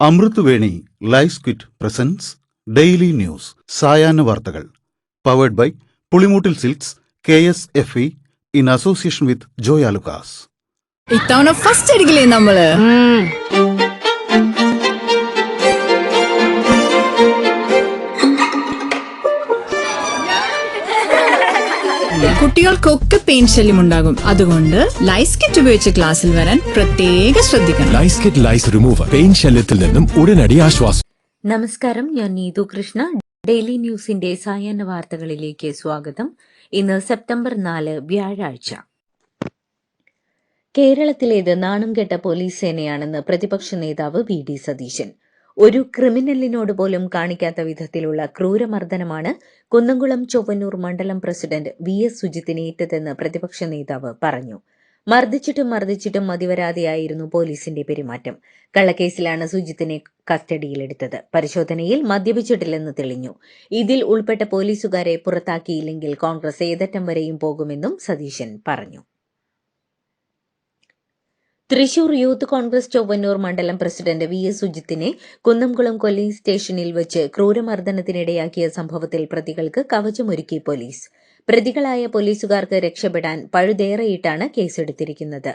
അമൃത് live സ്ക്വിറ്റ് ക്വിറ്റ് presents daily news. സായാഹ്ന വാർത്തകൾ. Powered by Pulimoottil silks K S F E in association with Joyalukkas ഇത്തവണ first അടിക്കില്ലേ നമ്മൾ? കുട്ടികൾക്കൊക്കെ പെയിൻ ശല്യം ഉണ്ടാകും. അതുകൊണ്ട് ലൈസ് കിറ്റ് ഉപയോഗിച്ച് ക്ലാസ്സിൽ വരാൻ പ്രത്യേക ശ്രദ്ധിക്കണം. ലൈസ് കിറ്റ് ലൈസ് റിമൂവർ പെയിൻ ശല്യത്തിൽ നിന്നും ഉടനടി ആശ്വാസം. നമസ്കാരം ഞാൻ നീതു കൃഷ്ണ. ഡെയിലി ന്യൂസിന്റെ സായാഹ്ന വാർത്തകളിലേക്ക് സ്വാഗതം. ഇന്ന് സെപ്റ്റംബർ നാല് വ്യാഴാഴ്ച. കേരളത്തിലേത് നാണം കെട്ട പോലീസ് സേനയാണെന്ന് പ്രതിപക്ഷ നേതാവ് വി ഡി സതീശൻ. ഒരു ക്രിമിനലിനോട് പോലും കാണിക്കാത്ത വിധത്തിലുള്ള ക്രൂരമർദ്ദനമാണ് കുന്നംകുളം ചൊവ്വന്നൂർ മണ്ഡലം പ്രസിഡന്റ് വി എസ് സുജിത്തിനെ ഏറ്റതെന്ന് പ്രതിപക്ഷ നേതാവ് പറഞ്ഞു. മർദ്ദിച്ചിട്ടും മർദ്ദിച്ചിട്ടും മതിവരാതെയായിരുന്നു പോലീസിന്റെ പെരുമാറ്റം. കള്ളക്കേസിലാണ് സുജിത്തിനെ കസ്റ്റഡിയിലെടുത്തത്. പരിശോധനയിൽ മദ്യപിച്ചിട്ടില്ലെന്ന് തെളിഞ്ഞു. ഇതിൽ ഉൾപ്പെട്ട പോലീസുകാരെ പുറത്താക്കിയില്ലെങ്കിൽ കോൺഗ്രസ് ഏതറ്റം വരെയും പോകുമെന്നും സതീശൻ പറഞ്ഞു. തൃശൂർ യൂത്ത് കോൺഗ്രസ് ചൊവ്വന്നൂർ മണ്ഡലം പ്രസിഡന്റ് വി എസ് സുജിത്തിനെ കുന്നംകുളം കൊല്ലീസ് സ്റ്റേഷനിൽ വെച്ച് ക്രൂരമർദ്ദനത്തിനിടയാക്കിയ സംഭവത്തിൽ പ്രതികൾക്ക് കവചമൊരുക്കി പോലീസ്. പ്രതികളായ പോലീസുകാർക്ക് രക്ഷപ്പെടാൻ പഴുതേറെയിട്ടാണ് കേസെടുത്തിരിക്കുന്നത്.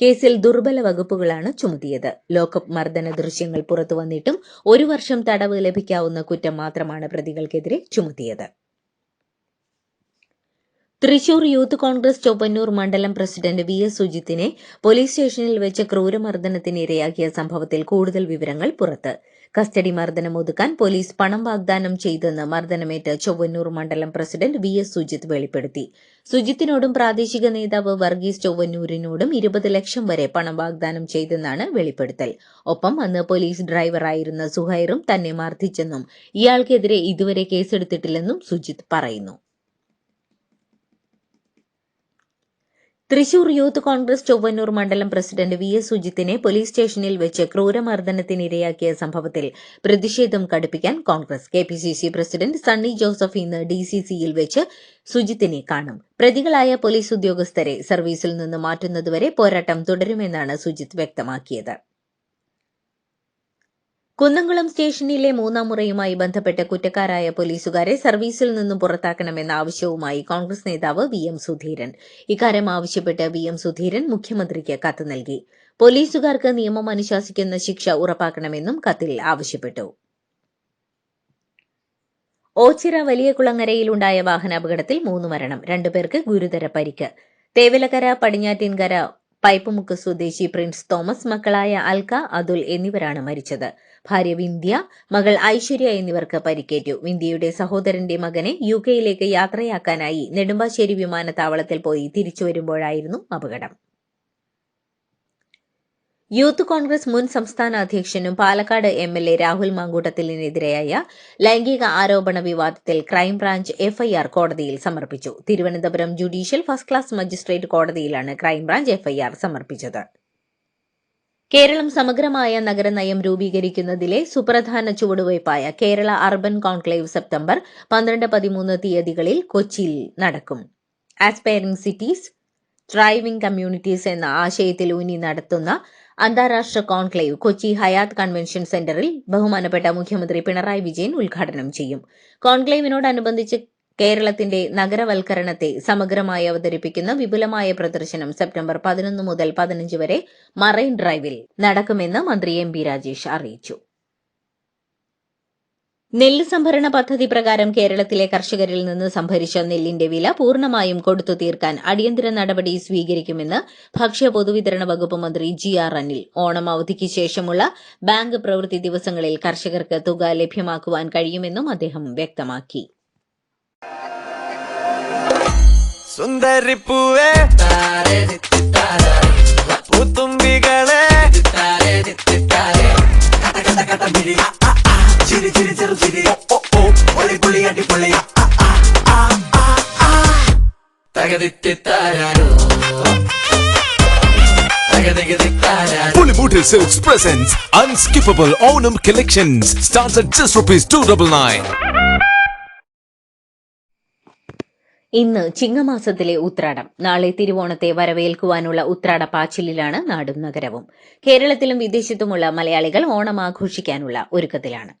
കേസിൽ ദുർബല വകുപ്പുകളാണ് ചുമത്തിയത്. ലോക്കപ്പ് മർദ്ദന ദൃശ്യങ്ങൾ പുറത്തുവന്നിട്ടും ഒരു വർഷം തടവ് ലഭിക്കാവുന്ന കുറ്റം മാത്രമാണ് പ്രതികൾക്കെതിരെ ചുമത്തിയത്. തൃശൂർ യൂത്ത് കോൺഗ്രസ് ചൊവ്വന്നൂർ മണ്ഡലം പ്രസിഡന്റ് വി എസ് സുജിത്തിനെ പോലീസ് സ്റ്റേഷനിൽ വെച്ച് ക്രൂരമർദ്ദനത്തിന് ഇരയാക്കിയ സംഭവത്തിൽ കൂടുതൽ വിവരങ്ങൾ പുറത്ത്. കസ്റ്റഡി മർദ്ദനം ഒതുക്കാൻ പോലീസ് പണം വാഗ്ദാനം ചെയ്തെന്ന് മർദ്ദനമേറ്റ് ചൊവ്വന്നൂർ മണ്ഡലം പ്രസിഡന്റ് വി എസ് സുജിത്ത് വെളിപ്പെടുത്തി. സുജിത്തിനോടും പ്രാദേശിക നേതാവ് വർഗീസ് ചൊവ്വന്നൂരിനോടും ഇരുപത് ലക്ഷം വരെ പണം വാഗ്ദാനം ചെയ്തെന്നാണ് വെളിപ്പെടുത്തൽ. ഒപ്പം അന്ന് പോലീസ് ഡ്രൈവറായിരുന്ന സുഹൈറും തന്നെ മർദ്ദിച്ചെന്നും ഇയാൾക്കെതിരെ ഇതുവരെ കേസെടുത്തിട്ടില്ലെന്നും സുജിത്ത് പറയുന്നു. തൃശൂർ യൂത്ത് കോൺഗ്രസ് ചൊവ്വന്നൂർ മണ്ഡലം പ്രസിഡന്റ് വി എസ് സുജിത്തിനെ പോലീസ് സ്റ്റേഷനിൽ വെച്ച് ക്രൂരമർദ്ദനത്തിനിരയാക്കിയ സംഭവത്തിൽ പ്രതിഷേധം കടുപ്പിക്കാൻ കോൺഗ്രസ്. കെ പ്രസിഡന്റ് സണ്ണി ജോസഫ് ഇന്ന് ഡി സി സിയിൽ വെച്ച് സുജിത്തിനെ കാണും. പ്രതികളായ പോലീസ് ഉദ്യോഗസ്ഥരെ സർവീസിൽ നിന്ന് മാറ്റുന്നതുവരെ പോരാട്ടം തുടരുമെന്നാണ് സുജിത്ത് വ്യക്തമാക്കിയത്. കുന്നംകുളം സ്റ്റേഷനിലെ മൂന്നാം മുറയുമായി ബന്ധപ്പെട്ട് കുറ്റക്കാരായ പോലീസുകാരെ സർവീസിൽ നിന്നും പുറത്താക്കണമെന്ന ആവശ്യവുമായി കോൺഗ്രസ് നേതാവ് വി എം സുധീരൻ. ഇക്കാര്യം ആവശ്യപ്പെട്ട് വി എം സുധീരൻ മുഖ്യമന്ത്രിക്ക് കത്ത് നൽകി. പോലീസുകാർക്ക് നിയമം അനുശാസിക്കുന്ന ശിക്ഷ ഉറപ്പാക്കണമെന്നും കത്തിൽ ആവശ്യപ്പെട്ടു. ഓച്ചിറ വലിയ കുളങ്ങരയിലുണ്ടായ വാഹനാപകടത്തിൽ മൂന്ന് മരണം രണ്ടുപേർക്ക് ഗുരുതര പരിക്ക്. തേവലക്കര പടിഞ്ഞാറ്റിൻകര പൈപ്പുമുക്ക് സ്വദേശി പ്രിൻസ് തോമസ് മക്കളായ അൽക്ക അതുൽ എന്നിവരാണ് മരിച്ചത്. ഭാര്യ വിന്ധ്യ മകൾ ഐശ്വര്യ എന്നിവർക്ക് പരിക്കേറ്റു. വിന്ധ്യയുടെ സഹോദരന്റെ മകനെ യു കെയിലേക്ക് യാത്രയാക്കാനായി നെടുമ്പാശ്ശേരി വിമാനത്താവളത്തിൽ പോയി തിരിച്ചു വരുമ്പോഴായിരുന്നു അപകടം. യൂത്ത് കോൺഗ്രസ് മുൻ സംസ്ഥാന അധ്യക്ഷനും Palakkad M L A Rahul മാങ്കൂട്ടത്തിലിനെതിരായ ലൈംഗിക ആരോപണ വിവാദത്തിൽ ക്രൈംബ്രാഞ്ച് എഫ്ഐആർ കോടതിയിൽ സമർപ്പിച്ചു. Thiruvananthapuram judicial first class magistrate കോടതിയിലാണ് ക്രൈംബ്രാഞ്ച് എഫ്ഐആർ സമർപ്പിച്ചത്. കേരളം സമഗ്രമായ നഗരനയം രൂപീകരിക്കുന്നതിലെ സുപ്രധാന ചുവടുവയ്പായ കേരള അർബൻ കോൺക്ലേവ് സെപ്റ്റംബർ പന്ത്രണ്ട് പതിമൂന്ന് തീയതികളിൽ കൊച്ചിയിൽ നടക്കും. ആസ്പയറിംഗ് സിറ്റീസ് ഡ്രൈവിംഗ് കമ്മ്യൂണിറ്റീസ് എന്ന ആശയത്തിൽ ഊന്നി നടത്തുന്ന അന്താരാഷ്ട്ര കോൺക്ലേവ് കൊച്ചി ഹയാത്ത് കൺവെൻഷൻ സെന്ററിൽ ബഹുമാനപ്പെട്ട മുഖ്യമന്ത്രി പിണറായി വിജയൻ ഉദ്ഘാടനം ചെയ്യും. കോൺക്ലേവിനോടനുബന്ധിച്ച് കേരളത്തിന്റെ നഗരവൽക്കരണത്തെ സമഗ്രമായി അവതരിപ്പിക്കുന്ന വിപുലമായ പ്രദർശനം സെപ്റ്റംബർ പതിനൊന്ന് മുതൽ പതിനഞ്ച് വരെ മറൈൻ ഡ്രൈവിൽ നടക്കുമെന്ന് മന്ത്രി എം പി രാജേഷ് അറിയിച്ചു. നെല്ല് സംഭരണ പദ്ധതി പ്രകാരം കേരളത്തിലെ കർഷകരിൽ നിന്ന് സംഭരിച്ച നെല്ലിന്റെ വില പൂർണമായും കൊടുത്തു തീർക്കാൻ അടിയന്തര നടപടി സ്വീകരിക്കുമെന്ന് ഭക്ഷ്യ പൊതുവിതരണ വകുപ്പ് മന്ത്രി ജി ആർ അനിൽ ഓണം അവധിക്ക് ശേഷമുള്ള ബാങ്ക് പ്രവൃത്തി ദിവസങ്ങളിൽ കർഷകർക്ക് തുക ലഭ്യമാക്കുവാൻ കഴിയുമെന്നും അദ്ദേഹം വ്യക്തമാക്കി. സുന്ദരിപ്പൂവേ പൂത്തുമ്പികളെ തകതിത്താരോ തകതിത്താരോ Pulimutil Silks presents Unskippable Onam Collections starts at just rupees 299. ഇന്ന് ചിങ്ങമാസത്തിലെ ഉത്രാടം. നാളെ തിരുവോണത്തെ വരവേൽക്കുവാനുള്ള ഉത്രാട പാച്ചിലിലാണ് നാടും നഗരവും. കേരളത്തിലും വിദേശത്തുമുള്ള മലയാളികൾ ഓണം ആഘോഷിക്കാനുള്ള ഒരുക്കത്തിലാണ്.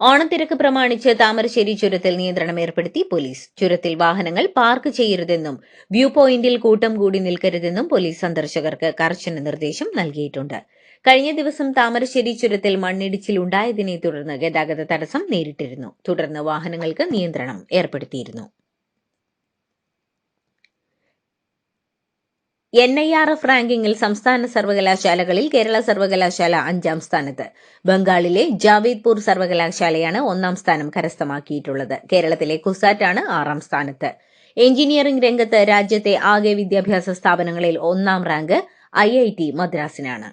ഓണത്തിരക്ക് പ്രമാണിച്ച് താമരശ്ശേരി ചുരത്തിൽ നിയന്ത്രണം ഏർപ്പെടുത്തി പോലീസ്. ചുരത്തിൽ വാഹനങ്ങൾ പാർക്ക് ചെയ്യരുതെന്നും വ്യൂ പോയിന്റിൽ കൂട്ടം കൂടി നിൽക്കരുതെന്നും പോലീസ് സന്ദർശകർക്ക് കർശന നിർദ്ദേശം നൽകിയിട്ടുണ്ട്. കഴിഞ്ഞ ദിവസം താമരശ്ശേരി ചുരത്തിൽ മണ്ണിടിച്ചിൽ ഉണ്ടായതിനെ തുടർന്ന് ഗതാഗത തടസ്സം നേരിട്ടിരുന്നു. തുടർന്ന് വാഹനങ്ങൾക്ക് നിയന്ത്രണം ഏർപ്പെടുത്തിയിരുന്നു. എൻ ഐ ആർ എഫ് റാങ്കിങ്ങിൽ സംസ്ഥാന സർവകലാശാലകളിൽ കേരള സർവകലാശാല അഞ്ചാം സ്ഥാനത്ത്. ബംഗാളിലെ ജാവേദ്പൂർ സർവകലാശാലയാണ് ഒന്നാം സ്ഥാനം കരസ്ഥമാക്കിയിട്ടുള്ളത്. കേരളത്തിലെ കുസാറ്റാണ് ആറാം സ്ഥാനത്ത്. എഞ്ചിനീയറിംഗ് രംഗത്ത് രാജ്യത്തെ ആകെ വിദ്യാഭ്യാസ സ്ഥാപനങ്ങളിൽ ഒന്നാം റാങ്ക് ഐ ഐ ടി മദ്രാസിനാണ്.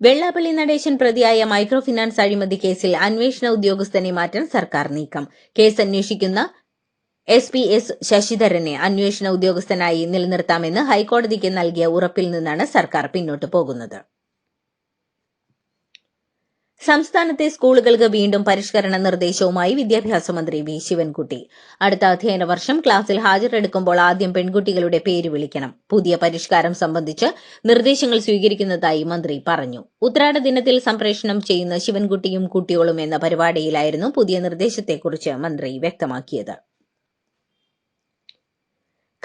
വെള്ളാപ്പള്ളി നടേശൻ പ്രതിയായ മൈക്രോ ഫിനാൻസ് അഴിമതി കേസിൽ അന്വേഷണ ഉദ്യോഗസ്ഥനെ മാറ്റാൻ സർക്കാർ നീക്കം. കേസ് അന്വേഷിക്കുന്ന എസ് പി എസ് ശശിധരനെ അന്വേഷണ ഉദ്യോഗസ്ഥനായി നിലനിർത്താമെന്ന് ഹൈക്കോടതിക്ക് നൽകിയ ഉറപ്പിൽ നിന്നാണ് സർക്കാർ പിന്നോട്ട് പോകുന്നത്. സംസ്ഥാനത്തെ സ്കൂളുകൾക്ക് വീണ്ടും പരിഷ്കരണ നിർദ്ദേശവുമായി വിദ്യാഭ്യാസ മന്ത്രി വി ശിവൻകുട്ടി. അടുത്ത അധ്യയന വർഷം ക്ലാസ്സിൽ ഹാജരെടുക്കുമ്പോൾ ആദ്യം പെൺകുട്ടികളുടെ പേര് വിളിക്കണം. പുതിയ പരിഷ്കാരം സംബന്ധിച്ച് നിർദ്ദേശങ്ങൾ സ്വീകരിക്കുന്നതായി മന്ത്രി പറഞ്ഞു. ഉത്രാട ദിനത്തിൽ സംപ്രേഷണം ചെയ്യുന്ന ശിവൻകുട്ടിയും കുട്ടിയോളും എന്ന പരിപാടിയിലായിരുന്നു പുതിയ നിർദ്ദേശത്തെക്കുറിച്ച് മന്ത്രി വ്യക്തമാക്കിയത്.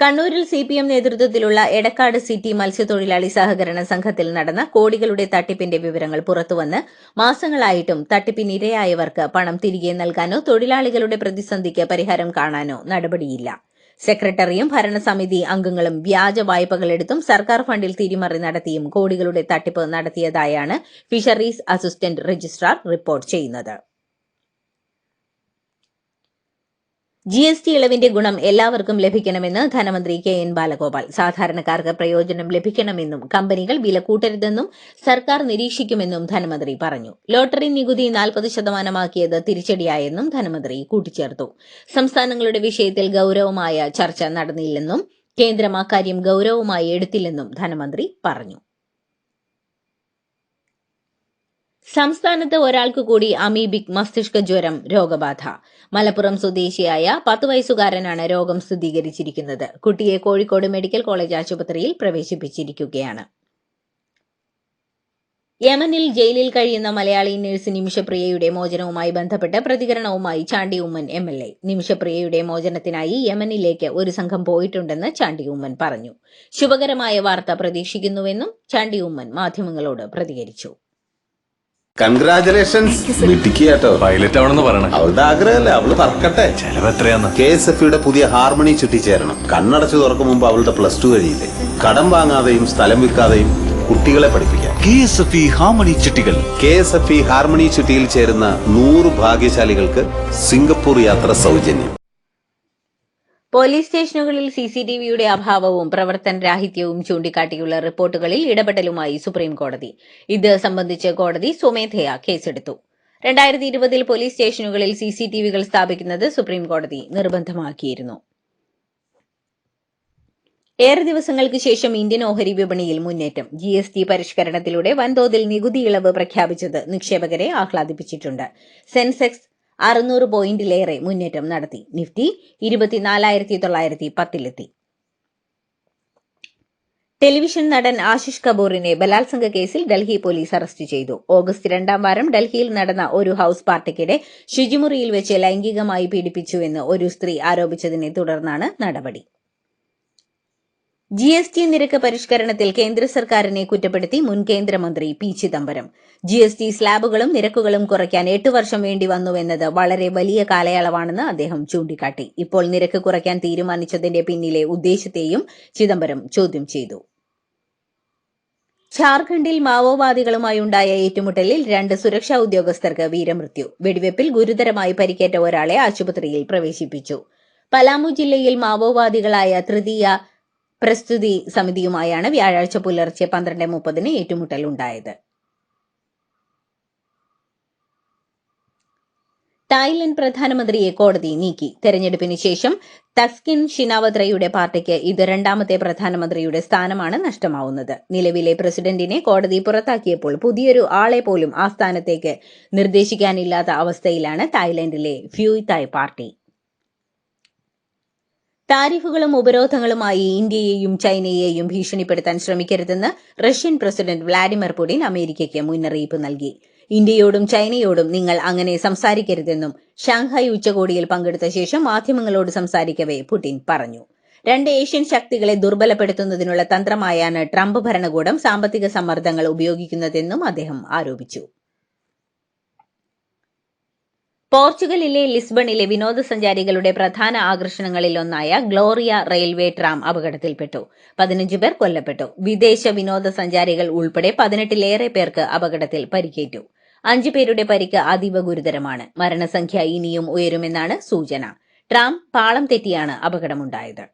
കണ്ണൂരിൽ സി പി എം നേതൃത്വത്തിലുള്ള എടക്കാട് സിറ്റി മത്സ്യത്തൊഴിലാളി സഹകരണ സംഘത്തിൽ നടന്ന കോടികളുടെ തട്ടിപ്പിന്റെ വിവരങ്ങൾ പുറത്തുവന്ന് മാസങ്ങളായിട്ടും തട്ടിപ്പിനിരയായവർക്ക് പണം തിരികെ നൽകാനോ തൊഴിലാളികളുടെ പ്രതിസന്ധിക്ക് പരിഹാരം കാണാനോ നടപടിയില്ല. സെക്രട്ടറിയും ഭരണസമിതി അംഗങ്ങളും വ്യാജ വായ്പകളെടുത്തും സർക്കാർ ഫണ്ടിൽ തിരിമറി നടത്തിയും കോടികളുടെ തട്ടിപ്പ് നടത്തിയതായാണ് ഫിഷറീസ് അസിസ്റ്റന്റ് രജിസ്ട്രാർ റിപ്പോർട്ട് ചെയ്യുന്നത്. ജി എസ് ടി ഇളവിന്റെ ഗുണം എല്ലാവർക്കും ലഭിക്കണമെന്ന് ധനമന്ത്രി കെ എൻ ബാലഗോപാൽ. സാധാരണക്കാർക്ക് പ്രയോജനം ലഭിക്കണമെന്നും കമ്പനികൾ വില കൂട്ടരുതെന്നും സർക്കാർ നിരീക്ഷിക്കുമെന്നും ധനമന്ത്രി പറഞ്ഞു. ലോട്ടറി നികുതി നാൽപ്പത് ശതമാനമാക്കിയത് തിരിച്ചടിയായെന്നും ധനമന്ത്രി കൂട്ടിച്ചേർത്തു. സംസ്ഥാനങ്ങളുടെ വിഷയത്തിൽ ഗൌരവമായ ചർച്ച നടന്നില്ലെന്നും കേന്ദ്രം അക്കാര്യം ഗൌരവമായി എടുത്തില്ലെന്നും ധനമന്ത്രി പറഞ്ഞു. സംസ്ഥാനത്ത് ഒരാൾക്ക് കൂടി അമീബിക് മസ്തിഷ്ക ജ്വരം രോഗബാധ. മലപ്പുറം സ്വദേശിയായ പത്ത് വയസ്സുകാരനാണ് രോഗം സ്ഥിരീകരിച്ചിരിക്കുന്നത്. കുട്ടിയെ കോഴിക്കോട് മെഡിക്കൽ കോളേജ് ആശുപത്രിയിൽ പ്രവേശിപ്പിച്ചിരിക്കുകയാണ്. യമനിൽ ജയിലിൽ കഴിയുന്ന മലയാളി നഴ്സ് നിമിഷപ്രിയയുടെ മോചനവുമായി ബന്ധപ്പെട്ട് പ്രതികരണവുമായി Chandy Oommen M L A. നിമിഷപ്രിയയുടെ മോചനത്തിനായി യമനിലേക്ക് ഒരു സംഘം പോയിട്ടുണ്ടെന്ന് ചാണ്ടി ഉമ്മൻ പറഞ്ഞു. ശുഭകരമായ വാർത്ത പ്രതീക്ഷിക്കുന്നുവെന്നും ചാണ്ടി ഉമ്മൻ മാധ്യമങ്ങളോട് പ്രതികരിച്ചു. കൺഗ്രാചുലേഷൻസ് കേട്ടോ. പൈലറ്റ് ആവണമെന്ന് പറയണേ. അവളുടെ ആഗ്രഹമല്ലേ? അവൾ പറക്കട്ടെ. ചെലവ് എത്രയാന്ന്? കെ എസ് എഫ് യുടെ പുതിയ ഹാർമണി ചുറ്റിച്ചേരണം. കണ്ണടച്ചു തുറക്കും മുമ്പ് അവളുടെ പ്ലസ് ടു കഴിയില്ലേ? കടം വാങ്ങാതെയും സ്ഥലം വിൽക്കാതെയും കുട്ടികളെ പഠിപ്പിക്കാം. K S F E harmony ചിട്ടികൾ K S F E harmony ചുറ്റിയിൽ ചേരുന്ന നൂറ് ഭാഗ്യശാലികൾക്ക് സിംഗപ്പൂർ യാത്ര സൗജന്യം. പോലീസ് സ്റ്റേഷനുകളിൽ സി സി ടി വിയുടെ അഭാവവും പ്രവർത്തന രാഹിത്യവും ചൂണ്ടിക്കാട്ടിയുള്ള റിപ്പോർട്ടുകളിൽ ഇടപെടലുമായി സുപ്രീം കോടതി ഇത് സംബന്ധിച്ച് കോടതി സ്വമേധയാ കേസെടുത്തു. രണ്ടായിരത്തി ഇരുപതിൽ പോലീസ് സ്റ്റേഷനുകളിൽ സി സി ടി വികൾ സ്ഥാപിക്കുന്നത് സുപ്രീം കോടതി നിർബന്ധമാക്കിയിരുന്നു. ഏറെ ദിവസങ്ങൾക്ക് ശേഷം ഇന്ത്യൻ ഓഹരി വിപണിയിൽ മുന്നേറ്റം. ജി എസ് ടി പരിഷ്കരണത്തിലൂടെ വൻതോതിൽ നികുതി ഇളവ് പ്രഖ്യാപിച്ചത് നിക്ഷേപകരെ ആഹ്ലാദിപ്പിച്ചിട്ടുണ്ട്. സെൻസെക്സ് അറുന്നൂറ് പോയിന്റിലേറെ മുന്നേറ്റം നടത്തി. നിഫ്റ്റി ഇരുപത്തിനാലായിരത്തി തൊള്ളായിരത്തി പത്തിലെത്തി ടെലിവിഷൻ നടൻ ആശിഷ് കപൂറിനെ ബലാത്സംഗ കേസിൽ ഡൽഹി പോലീസ് അറസ്റ്റ് ചെയ്തു. ഓഗസ്റ്റ് രണ്ടാം വാരം ഡൽഹിയിൽ നടന്ന ഒരു ഹൌസ് പാർട്ടിക്കിടെ ശുചിമുറിയിൽ വെച്ച് ലൈംഗികമായി പീഡിപ്പിച്ചുവെന്ന് ഒരു സ്ത്രീ ആരോപിച്ചതിനെ തുടർന്നാണ് നടപടി. ജി എസ് ടി നിരക്ക് പരിഷ്കരണത്തിൽ കേന്ദ്ര സർക്കാരിനെ കുറ്റപ്പെടുത്തി മുൻ കേന്ദ്രമന്ത്രി P Chidambaram. G S T സ്ലാബുകളും നിരക്കുകളും കുറയ്ക്കാൻ എട്ട് വർഷം വേണ്ടി വന്നുവെന്നത് വളരെ വലിയ കാലയളവാണെന്ന് അദ്ദേഹം ചൂണ്ടിക്കാട്ടി. ഇപ്പോൾ നിരക്ക് കുറയ്ക്കാൻ തീരുമാനിച്ചതിന്റെ പിന്നിലെ ഉദ്ദേശത്തെയും ചിദംബരം ചോദ്യം ചെയ്തു. ഝാർഖണ്ഡിൽ മാവോവാദികളുമായി ഉണ്ടായ ഏറ്റുമുട്ടലിൽ രണ്ട് സുരക്ഷാ ഉദ്യോഗസ്ഥർക്ക് വീരമൃത്യു. വെടിവെപ്പിൽ ഗുരുതരമായി പരിക്കേറ്റ ഒരാളെ ആശുപത്രിയിൽ പ്രവേശിപ്പിച്ചു. പലാമു ജില്ലയിൽ മാവോവാദികളായ തൃതീയ പ്രസ്തുതി സമിതിയുമായാണ് വ്യാഴാഴ്ച പുലർച്ചെ പന്ത്രണ്ട് മുപ്പതിന് ഏറ്റുമുട്ടൽ ഉണ്ടായത്. തായ്ലൻഡ് പ്രധാനമന്ത്രിയെ കോടതി നീക്കി. തെരഞ്ഞെടുപ്പിന് ശേഷം തസ്കിൻ ഷിനാവത്രയുടെ പാർട്ടിക്ക് ഇത് രണ്ടാമത്തെ പ്രധാനമന്ത്രിയുടെ സ്ഥാനമാണ് നഷ്ടമാവുന്നത്. നിലവിലെ പ്രസിഡന്റിനെ കോടതി പുറത്താക്കിയപ്പോൾ പുതിയൊരു ആളെ പോലും ആ സ്ഥാനത്തേക്ക് നിർദ്ദേശിക്കാനില്ലാത്ത അവസ്ഥയിലാണ് തായ്ലൻഡിലെ ഫ്യൂയ് തായ് പാർട്ടി. താരിഫുകളും ഉപരോധങ്ങളുമായി ഇന്ത്യയെയും ചൈനയെയും ഭീഷണിപ്പെടുത്താൻ ശ്രമിക്കരുതെന്ന് റഷ്യൻ പ്രസിഡന്റ് വ്ളാഡിമിർ പുടിൻ അമേരിക്കയ്ക്ക് മുന്നറിയിപ്പ് നൽകി. ഇന്ത്യയോടും ചൈനയോടും നിങ്ങൾ അങ്ങനെ സംസാരിക്കരുതെന്നും ഷാങ്ഹായ് ഉച്ചകോടിയിൽ പങ്കെടുത്ത ശേഷം മാധ്യമങ്ങളോട് സംസാരിക്കവേ പുടിൻ പറഞ്ഞു. രണ്ട് ഏഷ്യൻ ശക്തികളെ ദുർബലപ്പെടുത്തുന്നതിനുള്ള തന്ത്രമായാണ് ട്രംപ് ഭരണകൂടം സാമ്പത്തിക സമ്മർദ്ദങ്ങൾ ഉപയോഗിക്കുന്നതെന്നും അദ്ദേഹം ആരോപിച്ചു. പോർച്ചുഗലിലെ ലിസ്ബണിലെ വിനോദസഞ്ചാരികളുടെ പ്രധാന ആകർഷണങ്ങളിലൊന്നായ ഗ്ലോറിയ റെയിൽവേ ട്രാം അപകടത്തിൽപ്പെട്ടു. പതിനഞ്ച് പേർ കൊല്ലപ്പെട്ടു. വിദേശ വിനോദസഞ്ചാരികൾ ഉൾപ്പെടെ പതിനെട്ടിലേറെ പേർക്ക് അപകടത്തിൽ പരിക്കേറ്റു. അഞ്ചു പേരുടെ പരിക്ക് അതീവ ഗുരുതരമാണ്. മരണസംഖ്യ ഇനിയും ഉയരുമെന്നാണ് സൂചന. ട്രാം പാളം തെറ്റിയാണ് അപകടമുണ്ടായത്.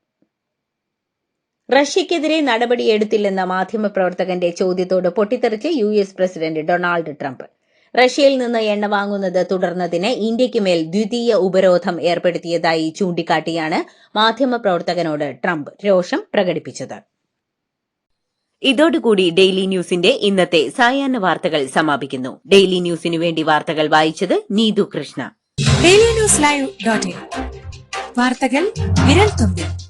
റഷ്യക്കെതിരെ നടപടിയെടുത്തില്ലെന്ന മാധ്യമപ്രവർത്തകന്റെ ചോദ്യത്തോട് പൊട്ടിത്തെറിച്ച് U S president Donald Trump. റഷ്യയിൽ നിന്ന് എണ്ണ വാങ്ങുന്നത് തുടർന്നതിന് ഇന്ത്യയ്ക്ക് മേൽ ദ്വിതീയ ഉപരോധം ഏർപ്പെടുത്തിയതായി ചൂണ്ടിക്കാട്ടിയാണ് മാധ്യമപ്രവർത്തകനോട് ട്രംപ് രോഷം പ്രകടിപ്പിച്ചത്. ഇതോടുകൂടി ഡെയിലി ന്യൂസിന്റെ ഇന്നത്തെ സായാഹ്ന വാർത്തകൾ സമാപിക്കുന്നു. ഡെയിലി ന്യൂസിനു വേണ്ടി വാർത്തകൾ വായിച്ചത് Neethu Krishna. Daily news live dot വാർത്തകൾ വിരൽ തുമ്പിൽ.